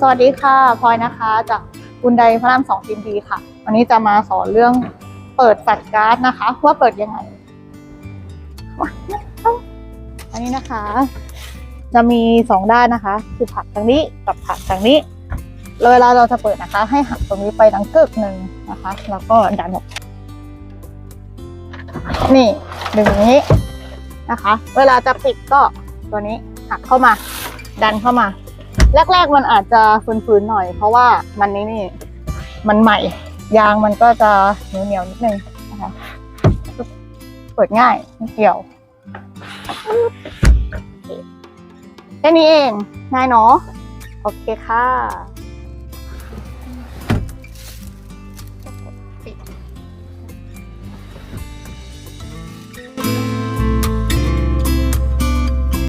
สวัสดีค่ะพลอยนะคะ จากกุนไดพระรามสองทีมดีค่ะ วันนี้จะมาสอนเรื่องเปิดแฟลชการ์ดนะคะ ว่าเปิดยังไง อันนี้นะคะ จะมีสองด้านนะคะ คือผักทางนี้กับผักทางนี้เวลาเราจะเปิดนะคะ ให้หักตรงนี้ไปดังกึกหนึ่งนะคะ แล้วก็ดันออกนี่ดึงนี้นะคะ เวลาจะปิดก็ตัวนี้หักเข้ามา ดันเข้ามา แรก ๆ มันอาจจะฟืนๆหน่อย เพราะว่ามันนี่นี่มันใหม่ ยางมันก็จะเหนียวๆนิดนึงนะคะเปิดง่ายไม่เกี่ยวแค่นี้เองง่ายเนาะโอเคค่ะ